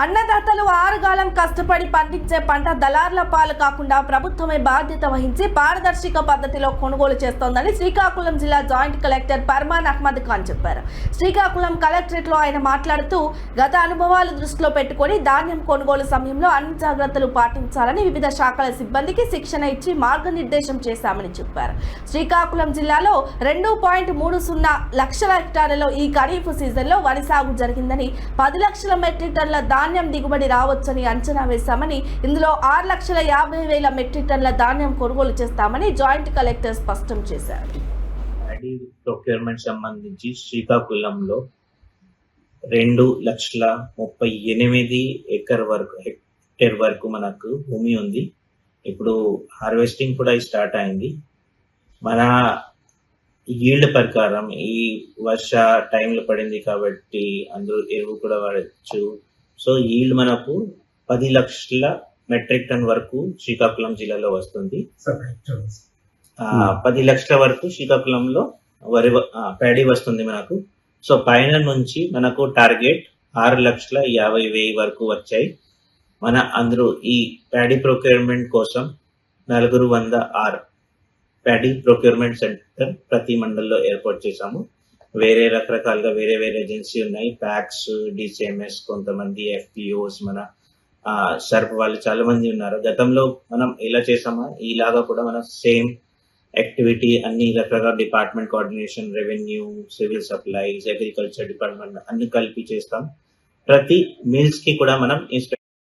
అన్నదాతలు ఆరుగాలం కష్టపడి పండించే పంట దళార్ల పాలు కాకుండా ప్రభుత్వమే బాధ్యత వహించి పారదర్శక పద్ధతిలో కొనుగోలు చేస్తోందని శ్రీకాకుళం జిల్లా జాయింట్ కలెక్టర్ పర్మాన్ అహ్మద్ ఖాన్ చెప్పారు. శ్రీకాకుళం కలెక్టరేట్లో ఆయన మాట్లాడుతూ గత అనుభవాలు దృష్టిలో పెట్టుకొని ధాన్యం కొనుగోలు సమయంలో అన్ని జాగ్రత్తలు పాటించాలని వివిధ శాఖల సిబ్బందికి శిక్షణ ఇచ్చి మార్గనిర్దేశం చేశామని చెప్పారు. శ్రీకాకుళం జిల్లాలో రెండు పాయింట్ మూడు సున్నా లక్షల హెక్టార్లలో ఈ ఖరీఫ్ సీజన్లో వరి సాగు జరిగిందని పది లక్షల మెట్రిక్ టన్ల ధాన్యం దిగుబడి రావచ్చని అంచనా వేశామని ఇందులో ఆరు లక్షల యాభై వేల మెట్రిక్ టన్నుల ధాన్యం కొనుగోలు చేస్తామని జాయింట్ కలెక్టర్ స్పష్టం చేశారు. ప్రొక్యూర్మెంట్ సంబంధించి శ్రీకాకుళంలో రెండు లక్షల ముప్పై ఎనిమిది ఎకర్ వరకు హెక్టేర్ వరకు మనకు భూమి ఉంది. ఇప్పుడు హార్వెస్టింగ్ కూడా స్టార్ట్ అయింది. మన ఈల్డ్ ప్రకారం ఈ వర్ష టైంలో పడింది కాబట్టి అందరూ ఎరువు కూడా వాడచ్చు. సో ఈల్డ్ మనకు పది లక్షల మెట్రిక్ టన్ వరకు శ్రీకాకుళం జిల్లాలో వస్తుంది. ఆ, పది లక్షల వరకు శ్రీకాకుళంలో వరి ప్యాడీ వస్తుంది మనకు. సో పైన నుంచి మనకు టార్గెట్ ఆరు లక్షల యాభై వెయ్యి వరకు వచ్చాయి. మన అందరూ ఈ ప్యాడీ ప్రొక్యూర్మెంట్ కోసం నలుగురు వంద ఆరు ప్యాడీ ప్రొక్యూర్మెంట్ సెంటర్ ప్రతి మండల్లో ఏర్పాటు చేశాము. వేరే రకరకాలుగా వేరే వేరే ఏజెన్సీ ఉన్నాయి. ప్యాక్స్ డిసిఎంఎస్ కొంతమంది ఎఫ్పిఓస్ మన ఆ, సర్ప్ వాళ్ళు చాలా మంది ఉన్నారు. గతంలో మనం ఎలా చేసామా ఇలాగా కూడా మనం సేమ్ యాక్టివిటీ అన్ని రకరకాల department coordination revenue civil supplies agriculture department అన్ని కలిపి చేస్తాం. ప్రతి మిల్స్కి కూడా మనం ఇన్స్పెక్ట్